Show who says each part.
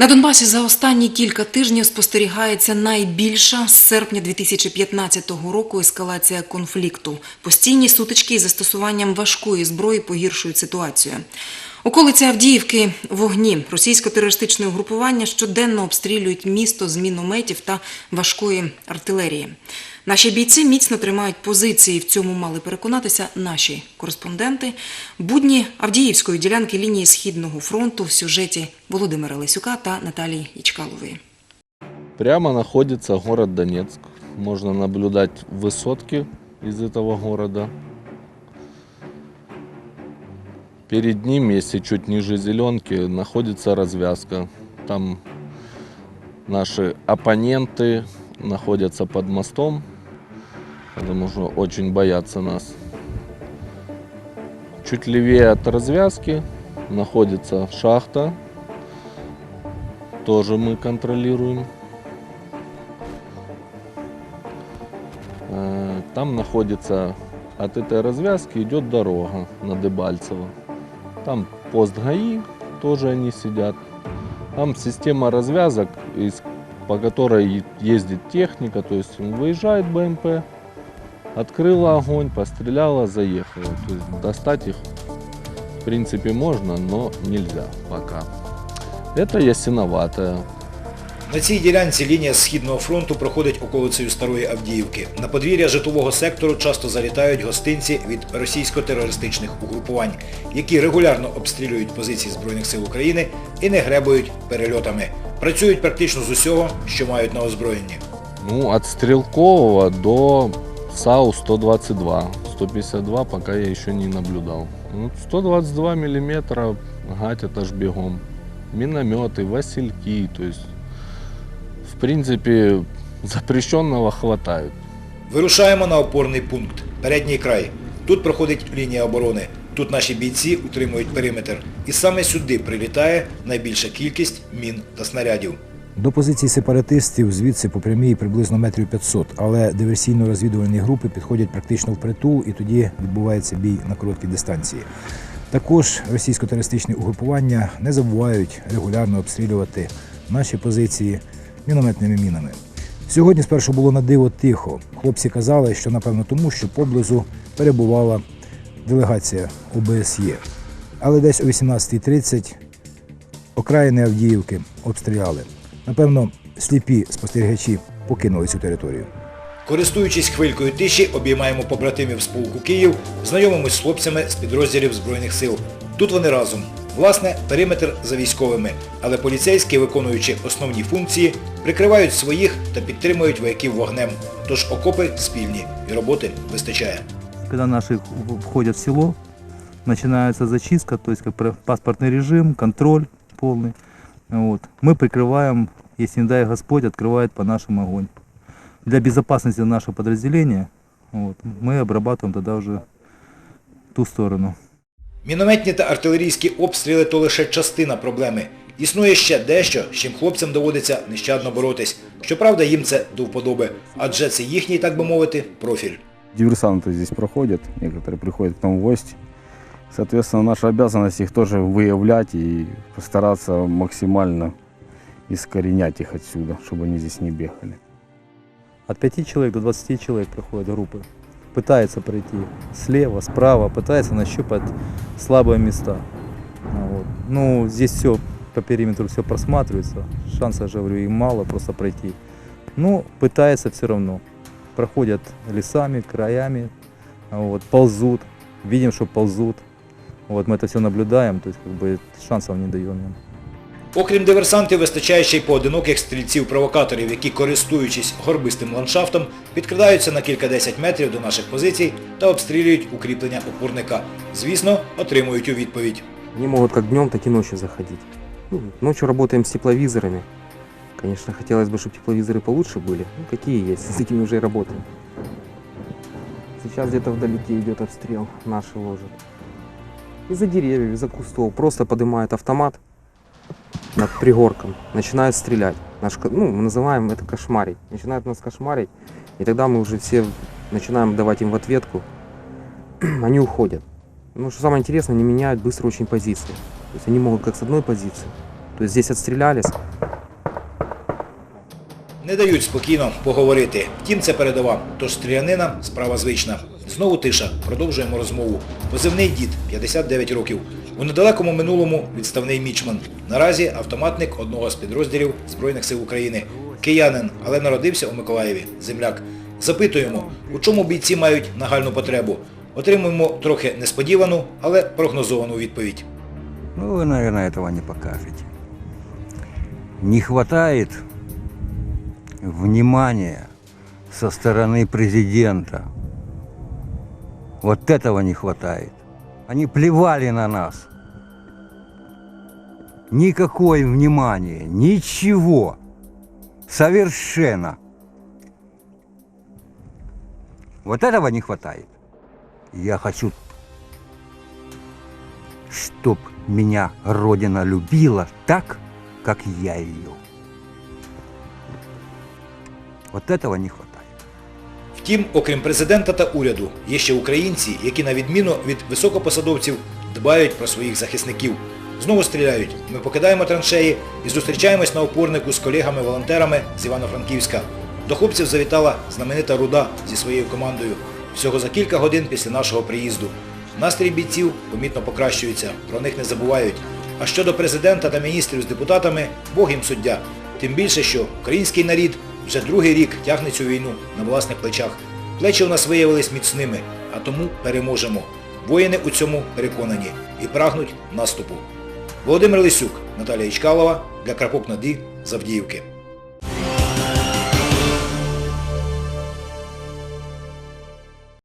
Speaker 1: На Донбасі за останні кілька тижнів спостерігається найбільша з серпня 2015 року ескалація конфлікту. Постійні сутички із застосуванням важкої зброї погіршують ситуацію. Околиці Авдіївки вогні російсько-терористичне угрупування щоденно обстрілюють місто з мінометів та важкої артилерії. Наші бійці міцно тримають позиції. В цьому мали переконатися наші кореспонденти. Будні Авдіївської ділянки лінії Східного фронту в сюжеті Володимира Лисюка та Наталії Ічкалової.
Speaker 2: Прямо находится город Донецк. Можно наблюдать высотки из этого города. Перед ним, если чуть ниже зеленки, находится развязка. Там наши оппоненты Находятся под мостом, потому что очень боятся нас. Чуть левее от развязки находится шахта. Тоже мы контролируем. Э, Там находится от этой развязки идет дорога на Дебальцево. Там пост ГАИ, тоже они сидят. Там система развязок, из- по которой е- ездит техника, то есть выезжает БМП, открыла огонь, постреляла, заехала. То есть достать их в принципе можно, но нельзя пока. Это ясиноватая.
Speaker 3: На цій ділянці лінія Східного фронту проходить околицею Старої Авдіївки. На подвір'я житлового сектору часто залітають гостинці від російсько-терористичних угрупувань, які регулярно обстрілюють позиції Збройних сил України і не гребують перельотами. Працюють практично з усього, що мають на озброєнні.
Speaker 2: Ну, от стрелкового до САУ-122. 152 пока я еще не наблюдал. Ну, 122 миллиметра гатят аж бегом. Минометы, васильки, то есть, в принципе, запрещенного хватает.
Speaker 3: Вирушаємо на опорний пункт. Передній край. Тут проходить лінія оборони. Тут наші бійці утримують периметр. І саме сюди прилітає найбільша кількість мін та снарядів.
Speaker 4: До позиції сепаратистів звідси по прямій приблизно метрів 500, але диверсійно-розвідувальні групи підходять практично впритул і тоді відбувається бій на короткій дистанції. Також російсько-терористичні угрупування не забувають регулярно обстрілювати наші позиції мінометними мінами. Сьогодні спершу було на диво тихо. Хлопці казали, що напевно тому, що поблизу перебувала делегація ОБСЄ. Але десь о 18.30 окраїни Авдіївки обстріляли. Напевно, сліпі спостерігачі покинули цю територію.
Speaker 3: Користуючись хвилькою тиші, обіймаємо побратимів з полку Київ, знайомимось з хлопцями з підрозділів Збройних сил. Тут вони разом. Власне, периметр за військовими, але поліцейські, виконуючи основні функції, прикривають своїх та підтримують вояків вогнем. Тож окопи спільні і роботи вистачає
Speaker 5: Когда наши в- входят в село, начинается зачистка, то есть как про- паспортный режим, контроль полный. Вот. Мы прикрываем, если не дай Господь, открывает по нашим огонь. Для безопасности нашего подразделения вот, мы обрабатываем тогда уже ту сторону.
Speaker 3: Мінометні та артилерійські обстріли то лише частина проблеми. Існує ще дещо, з чим хлопцям доводиться нещадно боротись. Щоправда, їм це до вподоби, адже це їхній, так би мовити, профіль.
Speaker 6: Диверсанты здесь проходят, некоторые приходят к нам в гости. Соответственно, наша обязанность их тоже выявлять и постараться максимально искоренять их отсюда, чтобы они здесь не бегали.
Speaker 5: От 5 человек до 20 человек проходят группы. Пытается пройти слева, справа, пытается нащупать слабые места. Вот. Ну, здесь все по периметру все просматривается. Шансов, же, говорю, им мало просто пройти. Но пытается все равно. Проходят лесами, краями, вот, ползут. Видим, что ползут. Вот мы это все наблюдаем, то есть как бы шансов не даем им.
Speaker 3: Окрім диверсантів, вистачає ще й поодиноких стрільців-провокаторів, які, користуючись горбистим ландшафтом, підкрадаються на кілька-десять метрів до наших позицій та обстрілюють укріплення опорника. Звісно, отримують у відповідь.
Speaker 7: Они могут как днем, так и ночью заходить. Ну, ночью работаем с тепловизорами. Конечно, хотелось бы, чтобы тепловизоры получше были. Ну, какие есть, с такими уже и работаем. Сейчас где-то вдалеке идет обстрел, наши ложат. Из-за деревьев, из-за кустов. Просто поднимают автомат над пригорком, начинают стрелять. Наш, ну, мы называем это кошмарить. Начинают нас кошмарить, и тогда мы уже все начинаем давать им в ответку. Они уходят. Ну, что самое интересное, они меняют быстро очень позиции. То есть они могут как с одной позиции, То есть здесь отстрелялись,
Speaker 3: Не дають спокійно поговорити. Втім, це передова. Тож стрілянина – справа звична. Знову тиша. Продовжуємо розмову. Позивний дід, 59 років. У недалекому минулому відставний мічман. Наразі автоматник одного з підрозділів Збройних сил України. Киянин, але народився у Миколаєві. Земляк. Запитуємо, у чому бійці мають нагальну потребу. Отримуємо трохи несподівану, але прогнозовану відповідь.
Speaker 8: Ну, вы, наверное, этого не покажете. Не хватает внимания со стороны президента. Вот этого не хватает. Они плевали на нас. Никакое внимание, ничего. Совершенно. Вот этого не хватает. Я хочу чтоб меня Родина любила так, как я ее. Вот этого не хватает.
Speaker 3: Втім, окрім президента та уряду, є ще українці, які на відміну від високопосадовців дбають про своїх захисників. Знову стріляють. Ми покидаємо траншеї і зустрічаємось на опорнику з колегами-волонтерами з Івано-Франківська. До хлопців завітала знаменита руда зі своєю командою. Всього за кілька годин після нашого приїзду. Настрій бійців помітно покращується, про них не забувають. А щодо президента та міністрів з депутатами, Бог їм суддя. Тим більше, що український нарід вже другий рік тягне цю війну на власних плечах. Плечі у нас виявились міцними, а тому переможемо. Воїни у цьому переконані і прагнуть наступу. Володимир Лисюк, Наталія Ічкалова для Крапок наді Ді з Авдіївки.